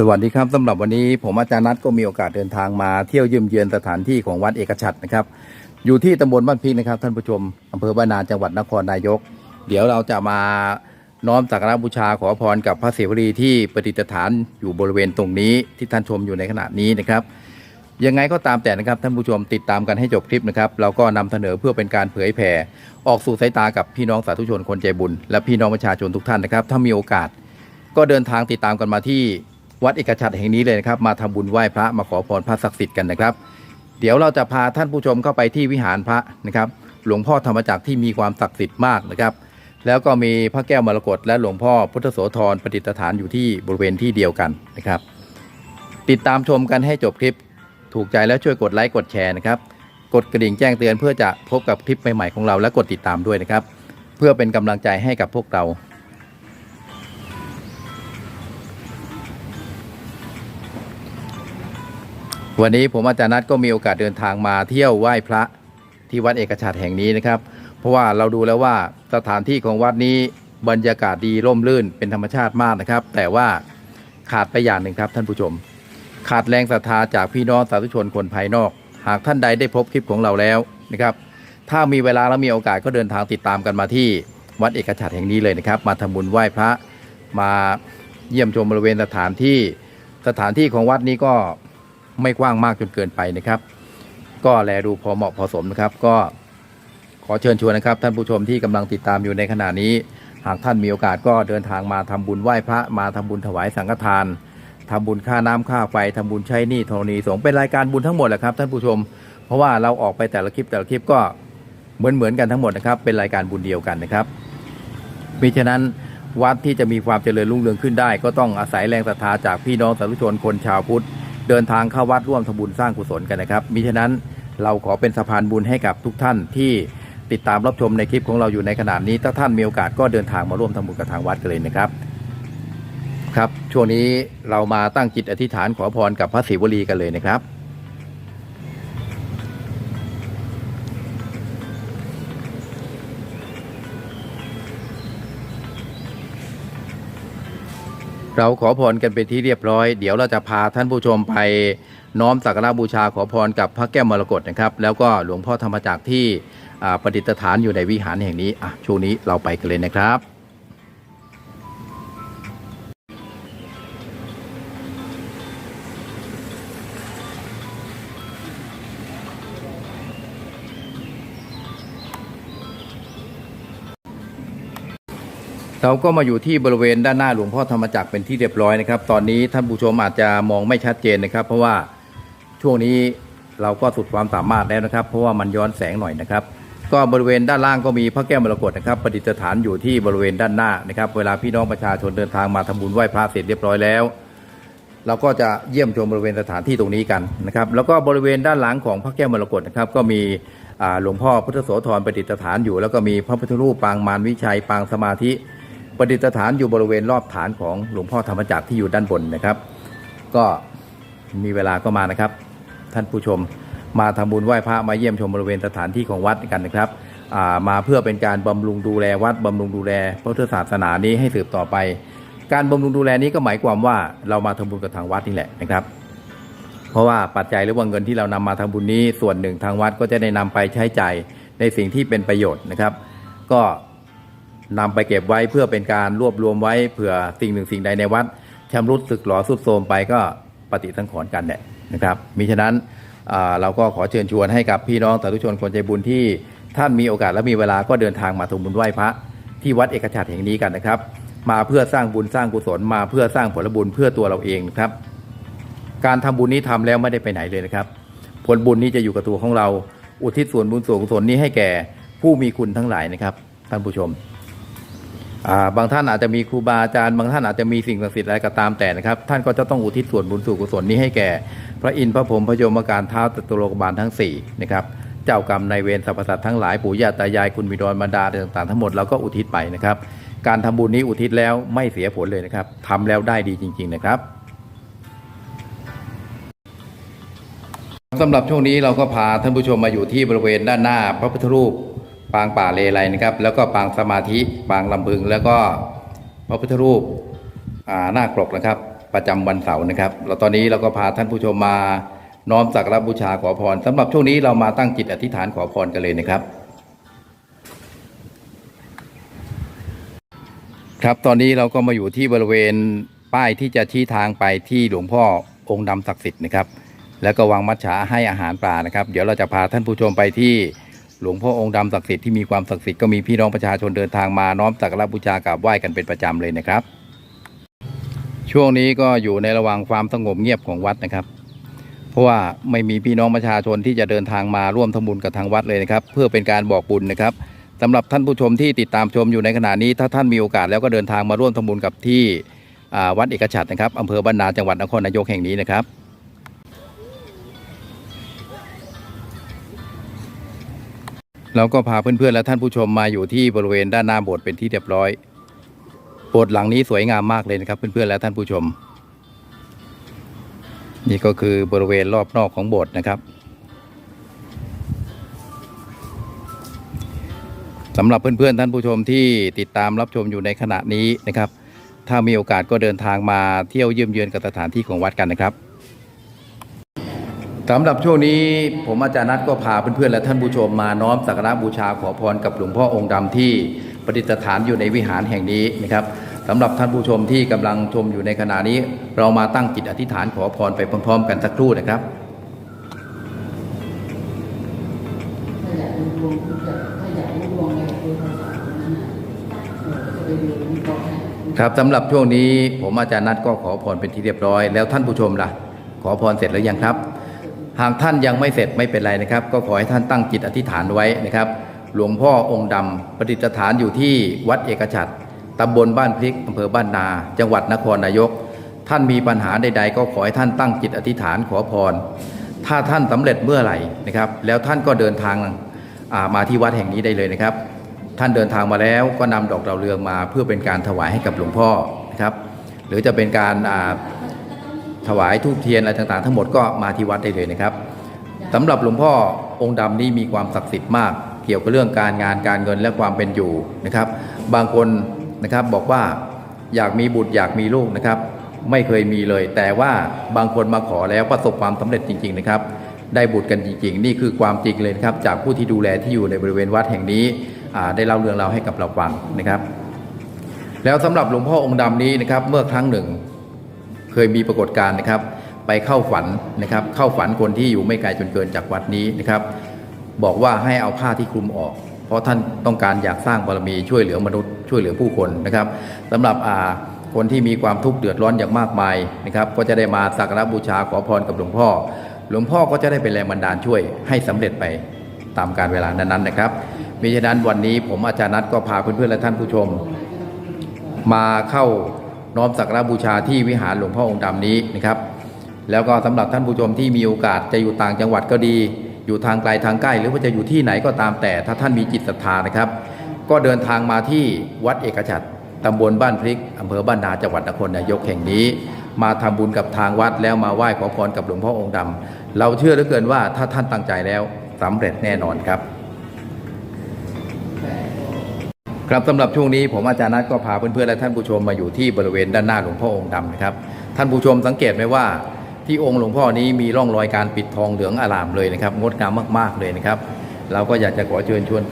สวัสดีครับสำหรับวันนี้ผมอาจารย์นัทก็มีโอกาสเดินทางมาเที่ยวเยืมเยือนสถานที่ของวัดเอกชัดนะครับ อยู่ที่ตำบลบ้านพริกนะครับ ท่านผู้ชมอำเภอบ้านนาจังหวัดนครนายก เดี๋ยวเราจะมาน้อมสักการบูชาขอพรกับพระศิวลีที่ประดิษฐานอยู่บริเวณตรงนี้ที่ท่านชมอยู่ในขณะนี้นะครับ ยังไงก็ตามแต่นะครับท่านผู้ชมติดตามกันให้จบคลิปนะครับเราก็นำเสนอเพื่อเป็นการเผยแผ่ออกสู่สายตากับพี่น้องสาธุชนคนใจบุญ และพี่น้องประชาชนทุกท่านนะครับ ถ้ามีโอกาส ก็เดินทางติดตามกันมาที่ วัดเอกชัดแห่งนี้เลยนะครับมาทำบุญไหว้พระมาขอพรพระศักดิ์สิทธิ์กันนะครับ เดี๋ยวเราจะพาท่านผู้ชมเข้าไปที่วิหารพระนะครับ หลวงพ่อธรรมจักรที่มีความศักดิ์สิทธิ์มากนะครับ แล้วก็มีพระแก้วมรกตและหลวงพ่อพุทธโสธรประดิษฐานอยู่ที่บริเวณที่เดียวกันนะครับ ติดตามชมกันให้จบคลิป ถูกใจแล้วช่วยกดไลค์กดแชร์นะครับกดกระดิ่งแจ้งเตือนเพื่อจะพบกับคลิปใหม่ๆของเราและกดติดตามด้วยนะครับ เพื่อเป็นกำลังใจให้กับพวกเรา วันนี้ผมอาจารย์นัทก็มีโอกาสเดินทางมาเที่ยวไหว้พระที่วัดเอกชัดแห่งนี้นะครับ เพราะว่าเราดูแล้วว่าสถานที่ของวัดนี้บรรยากาศดีร่มรื่นเป็นธรรมชาติมากนะครับ แต่ว่าขาดไปอย่างหนึ่งครับท่านผู้ชม ขาดแรงศรัทธาจากพี่น้องสาธุชนคนภายนอก หากท่านใดได้พบคลิปของเราแล้วนะครับ ถ้ามีเวลาและมีโอกาสก็เดินทางติดตามกันมาที่วัดเอกชัดแห่งนี้เลยนะครับ มาทำบุญไหว้พระมาเยี่ยมชมบริเวณสถานที่ สถานที่ของวัดนี้ก็ ไม่กว้างมากจนเกินไปนะครับ ก็แลดูพอเหมาะพอสมนะครับ ก็ขอเชิญชวนนะครับ ท่านผู้ชมที่กำลังติดตามอยู่ในขณะนี้ หากท่านมีโอกาสก็เดินทางมาทำบุญไหว้พระมาทำบุญถวายสังฆทานทำบุญค่าน้ำค่าไฟทำบุญใช้หนี้ธรณีสงเป็นรายการบุญทั้งหมดแหละครับท่านผู้ชม เพราะว่าเราออกไปแต่ละคลิปแต่ละคลิปก็เหมือนเหมือนกันทั้งหมดนะครับ เป็นรายการบุญเดียวกันนะครับมิฉะนั้นวัดที่จะมีความเจริญรุ่งเรืองขึ้นได้ ก็ต้องอาศัยแรงศรัทธาจากพี่น้องสาธุชนคนชาวพุทธ เดินทางเข้าวัดร่วมทำบุญสร้างกุศลกันนะครับมิฉะนั้นเราขอเป็นสะพานบุญให้กับทุกท่านที่ติดตามรับชมในคลิปของเราอยู่ในขณะนี้ ถ้าท่านมีโอกาสก็เดินทางมาร่วมทำบุญกับทางวัดกันเลยนะครับ ครับ ช่วงนี้เรามาตั้งจิตอธิษฐานขอพรกับพระศิวลีกันเลยนะครับ เราขอพรกันเป็นที่เรียบร้อย เดี๋ยวเราจะพาท่านผู้ชมไปน้อมสักการะบูชาขอพรกับพระแก้วมรกตนะครับ แล้วก็หลวงพ่อธรรมจักรที่ประดิษฐานอยู่ในวิหารแห่งนี้ช่วงนี้เราไปกันเลยนะครับ เราก็มาอยู่ที่บริเวณด้านหน้าหลวงพ่อธรรมจักรเป็นที่เรียบร้อยนะครับ ตอนนี้ท่านผู้ชมอาจจะมองไม่ชัดเจนนะครับ เพราะว่าช่วงนี้เราก็สุดความสามารถแล้วนะครับ เพราะว่ามันย้อนแสงหน่อยนะครับ ก็บริเวณด้านล่างก็มีพระแก้วมรกตนะครับประดิษฐานอยู่ที่บริเวณด้านหน้านะครับ เวลาพี่น้องประชาชนเดินทางมาทำบุญไหว้พระเสร็จเรียบร้อยแล้ว เราก็จะเยี่ยมชมบริเวณสถานที่ตรงนี้กันนะครับ แล้วก็บริเวณด้านหลังของพระแก้วมรกตนะครับ ก็มีหลวงพ่อพุทธโสธรประดิษฐานอยู่ แล้วก็มีพระพุทธรูปปางมารวิชัยปางสมาธิ ประดิษฐานอยู่บริเวณรอบฐานของหลวงพ่อธรรมจักรที่อยู่ด้านบนนะครับ ก็มีเวลาก็มานะครับ ท่านผู้ชมมาทำบุญไหว้พระมาเยี่ยมชมบริเวณสถานที่ของวัดกันนะครับามาเพื่อเป็นการบำรุงดูแลวัดบำรุงดูแลพระพุทธศาสนานี้ให้สืบต่อไป การบำรุงดูแลนี้ก็หมายความว่าเรามาทำบุญกับทางวัดนี่แหละนะครับ เพราะว่าปัจจัยหรือว่าเงินที่เรานำมาทำบุญนี้ส่วนหนึ่งทางวัดก็จะได้นำไปใช้ใจ่ายในสิ่งที่เป็นประโยชน์นะครับ ก็ นำไปเก็บไว้เพื่อเป็นการรวบรวมไว้เผื่อสิ่งหนึ่งสิ่งใดในวัดชำรุดสึกหรอสุดโทรมไปก็ปฏิสังขรณ์กันเนี่ยนะครับมิฉะนั้นเราก็ขอเชิญชวนให้กับพี่น้องสาธุชนคนใจบุญที่ท่านมีโอกาสและมีเวลาก็เดินทางมาทำบุญไหว้พระที่วัดเอกชัดแห่งนี้กันนะครับ มาเพื่อสร้างบุญสร้างกุศลมาเพื่อสร้างผลบุญเพื่อตัวเราเองนะครับ การทำบุญนี้ทำแล้วไม่ได้ไปไหนเลยนะครับ ผลบุญนี้จะอยู่กับตัวของเรา อุทิศส่วนบุญส่วนกุศลนี้ให้แก่ผู้มีคุณทั้งหลายนะครับท่านผู้ชม บางท่านอาจจะมีครูบาอาจารย์ บางท่านอาจจะมีสิ่งศักดิ์สิทธิ์อะไรก็ตามแต่นะครับ ท่านก็จะต้องอุทิศส่วนบุญส่วนกุศลนี้ให้แก่ พระอินทร์พระพรหมพระโยมการเท้าตตุโลกบาลทั้งสี่นะครับเจ้ากรรมนายเวรสรรพสัตว์ทั้งหลายปู่ย่าตายายคุณบิดรมารดาต่างๆทั้งหมดเราก็อุทิศไปนะครับ การทำบุญนี้อุทิศแล้วไม่เสียผลเลยนะครับทำแล้วได้ดีจริง ๆนะครับสำหรับช่วงนี้เราก็พาท่านผู้ชมมาอยู่ที่บริเวณด้านหน้าพระพุทธรูป ปางป่าเลไลนะครับ แล้วก็ปางสมาธิปางลำพึง แล้วก็พระพุทธรูปอ่าหน้ากรกนะครับ ประจำวันเสาร์นะครับแล้วตอนนี้เราก็พาท่านผู้ชมมาน้อมสักการบูชาขอพรสำหรับช่วงนี้เรามาตั้งจิตอธิษฐานขอพรกันเลยนะครับ ครับตอนนี้เราก็มาอยู่ที่บริเวณป้ายที่จะชี้ทางไปที่หลวงพ่อองค์ดำศักดิ์สิทธิ์นะครับ แล้วก็วางมัจฉาให้อาหารปลานะครับ เดี๋ยวเราจะพาท่านผู้ชมไปที่ หลวงพ่อองค์ดำศักดิ์สิทธิ์ที่มีความศักดิ์สิทธิ์ก็มีพี่น้องประชาชนเดินทางมาน้อมสักการะบูชากราบไหว้กันเป็นประจำเลยนะครับ ช่วงนี้ก็อยู่ในระหว่างความสงบเงียบของวัดนะครับ เพราะว่าไม่มีพี่น้องประชาชนที่จะเดินทางมาร่วมทำบุญกับทางวัดเลยนะครับ เพื่อเป็นการบอกบุญนะครับสำหรับท่านผู้ชมที่ติดตามชมอยู่ในขณะนี้ ถ้าท่านมีโอกาสแล้วก็เดินทางมาร่วมทำบุญกับที่วัดเอกชัดนะครับอำเภอบ้านนาจังหวัดนครนายกแห่งนี้นะครับ เราก็พาเพื่อนๆและท่านผู้ชมมาอยู่ที่บริเวณด้านหน้าโบสถ์เป็นที่เรียบร้อยโบสถ์หลังนี้สวยงามมากเลยนะครับเพื่อนๆและท่านผู้ชม นี่ก็คือบริเวณรอบนอกของโบสถ์นะครับสำหรับเพื่อนๆท่านผู้ชมที่ติดตามรับชมอยู่ในขณะนี้นะครับ ถ้ามีโอกาสก็เดินทางมาเที่ยวเยี่ยมเยือนกับสถานที่ของวัดกันนะครับ สำหรับช่วงนี้ผมอาจารย์นัทก็พาเพื่อนๆและท่านผู้ชมมาน้อมสักการะบูชาขอพรกับหลวงพ่อองค์ดำที่ประดิษฐานอยู่ในวิหารแห่งนี้นะครับสำหรับท่านผู้ชมที่กำลังชมอยู่ในขณะนี้ เรามาตั้งจิตอธิษฐานขอพรไปพร้อมๆ กันสักครู่นะครับครับสำหรับช่วงนี้ผมอาจารย์นัทก็ขอพรเป็นที่เรียบร้อยแล้วท่านผู้ชมล่ะ ขอพรเสร็จหรือยังครับ หากท่านยังไม่เสร็จไม่เป็นไรนะครับ ก็ขอให้ท่านตั้งจิตอธิษฐานไว้นะครับ หลวงพ่อองค์ดำประดิษฐานอยู่ที่วัดเอกชัดตำบลบ้านพริกอำเภอบ้านนา จังหวัดนครนายก ท่านมีปัญหาใด ๆ ก็ขอให้ท่านตั้งจิตอธิษฐานขอพร ถ้าท่านสำเร็จเมื่อไหร่นะครับ แล้วท่านก็เดินทางามาที่วัดแห่งนี้ได้เลยนะครับ ท่านเดินทางมาแล้วก็นำดอกดาวเรืองมาเพื่อเป็นการถวายให้กับหลวงพ่อนะครับ หรือจะเป็นการ ถวายทูบเทียนอะไรต่างๆ ทั้งหมดก็มาที่วัดได้เลยนะครับสำหรับหลวงพ่อองค์ดำนี้มีความศักดิ์สิทธิ์มาก เกี่ยวกับเรื่องการงานการเงินและความเป็นอยู่นะครับ บางคนนะครับบอกว่าอยากมีบุตรอยากมีลูกนะครับ ไม่เคยมีเลย แต่ว่าบางคนมาขอแล้วประสบความสำเร็จจริง ๆ นะครับ ได้บุตรกันจริง ๆ นี่คือความจริงเลยนะครับ จากผู้ที่ดูแลที่อยู่ในบริเวณวัดแห่งนี้ได้เล่าเรื่องราวให้กับเราฟังนะครับ แล้วสำหรับหลวงพ่อองค์ดำนี้นะครับ เมื่อครั้งหนึ่ง เคยมีปรากฏการณ์นะครับ ไปเข้าฝันนะครับ เข้าฝันคนที่อยู่ไม่ไกลจนเกินจากวัดนี้นะครับ บอกว่าให้เอาผ้าที่คลุมออก เพราะท่านต้องการอยากสร้างบารมีช่วยเหลือมนุษย์ช่วยเหลือผู้คนนะครับสำหรับอ่าคนที่มีความทุกข์เดือดร้อนอย่างมากมายนะครับ ก็จะได้มาสักการะบูชาขอพรกับหลวงพ่อ หลวงพ่อก็จะได้เป็นแรงบันดาลช่วยให้สำเร็จไปตามการเวลานั้นๆนะครับมิฉะนั้นวันนี้ผมอาจารย์นัทก็พาเพื่อนๆและท่านผู้ชม มาเข้า น้อมสักการบูชาที่วิหารหลวงพ่อองค์ดำนี้นะครับ แล้วก็สำหรับท่านผู้ชมที่มีโอกาสจะอยู่ต่างจังหวัดก็ดี อยู่ทางไกลทางใกล้ หรือว่าจะอยู่ที่ไหนก็ตามแต่ ถ้าท่านมีจิตศรัทธานะครับ ก็เดินทางมาที่วัดเอกชัดตำบลบ้านพริกอำเภอบ้านนาจังหวัดนครนายกแห่งนี้ มาทำบุญกับทางวัดแล้วมาไหว้ขอพรกับหลวงพ่อองค์ดำเราเชื่อเหลือเกินว่าถ้าท่านตั้งใจแล้วสำเร็จแน่นอนครับ ครับสำหรับช่วงนี้ผมอาจารย์นัทก็พาเพื่อนๆและท่านผู้ชมมาอยู่ที่บริเวณด้านหน้าหลวงพ่อองค์ดำนะครับท่านผู้ชมสังเกตไหมว่าที่องค์หลวงพ่อนี้มีร่องรอยการปิดทองเหลืองอารามเลยนะครับงดงามมากๆเลยนะครับ เราก็อยากจะขอเชิญชวน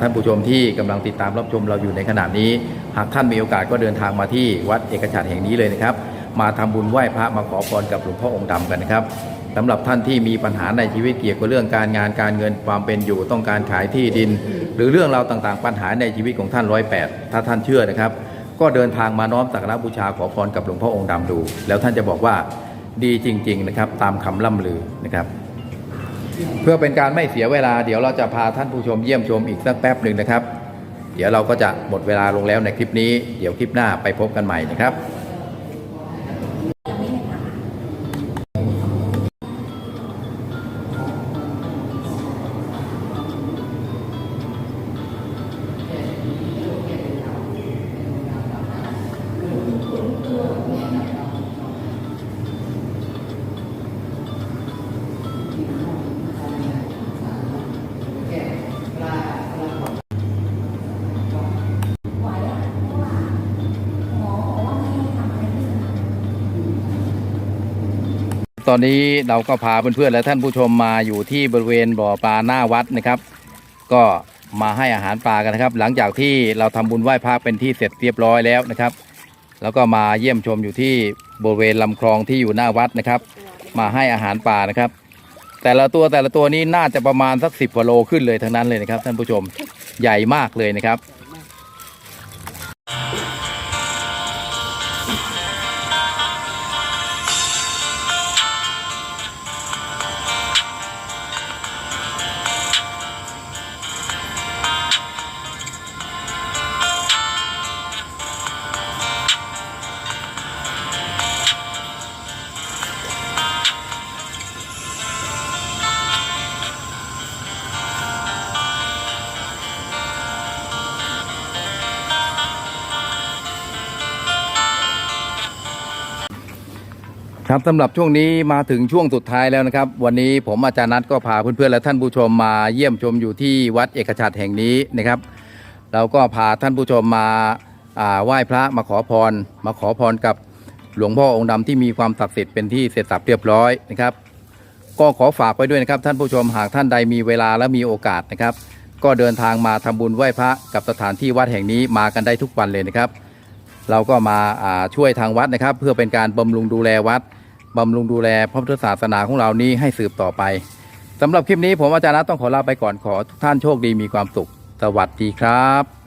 ท่านผู้ชมที่กำลังติดตามรับชมเราอยู่ในขณะนี้ หากท่านมีโอกาสก็เดินทางมาที่วัดเอกชัดแห่งนี้เลยนะครับ มาทำบุญไหว้พระมาขอพรกับหลวงพ่อองค์ดำกันนะครับสำหรับท่านที่มีปัญหาในชีวิตเกี่ยวกับเรื่องการงานการเงินความเป็นอยู่ต้องการขายที่ดิน หรือเรื่องราวต่างๆ ปัญหาในชีวิตของท่านร้อยแปดถ้าท่านเชื่อนะครับ ก็เดินทางมาน้อมสักการะบูชาขอพรกับหลวงพ่อองค์ดำดู แล้วท่านจะบอกว่าดีจริง ๆ นะครับ ตามคำล่ำลือนะครับ เพื่อเป็นการไม่เสียเวลา เดี๋ยวเราจะพาท่านผู้ชมเยี่ยมชมอีกสักแป๊บหนึ่งนะครับ เดี๋ยวเราก็จะหมดเวลาลงแล้วในคลิปนี้ เดี๋ยวคลิปหน้าไปพบกันใหม่นะครับ ตอนนี้เราก็พาเพื่อนๆและท่านผู้ชมมาอยู่ที่บริเวณบ่อปลาหน้าวัดนะครับ ก็มาให้อาหารปลากันนะครับ หลังจากที่เราทำบุญไหว้พระเป็นที่เสร็จเรียบร้อยแล้วนะครับ แล้วก็มาเยี่ยมชมอยู่ที่บริเวณลำคลองที่อยู่หน้าวัดนะครับ มาให้อาหารปลานะครับ แต่ละตัวแต่ละตัวนี้น่าจะประมาณสักสิบกว่าโลขึ้นเลยทั้งนั้นเลยนะครับ ท่านผู้ชมใหญ่มากเลยนะครับ ครับสำหรับช่วงนี้มาถึงช่วงสุดท้ายแล้วนะครับ วันนี้ผมอาจารย์นัทก็พาเพื่อนๆและท่านผู้ชมมาเยี่ยมชมอยู่ที่วัดเอกชัดแห่งนี้นะครับเราก็พาท่านผู้ชมมาอ่าไหว้พระมาขอพร มาขอพรกับหลวงพ่อองค์ดำที่มีความศักดิ์สิทธิ์เป็นที่เสร็จสับเรียบร้อยนะครับ ก็ขอฝากไว้ด้วยนะครับ ท่านผู้ชมหากท่านใดมีเวลาและมีโอกาสนะครับ ก็เดินทางมาทำบุญไหว้พระกับสถานที่วัดแห่งนี้มากันได้ทุกวันเลยนะครับ เราก็มาาช่วยทางวัดนะครับ เพื่อเป็นการบำรุงดูแลวัด บำรุงดูแลพระพุทธศาสนาของเรานี้ให้สืบต่อไปสำหรับคลิปนี้ผมอาจารย์นัทต้องขอลาไปก่อนขอทุกท่านโชคดีมีความสุข สวัสดีครับ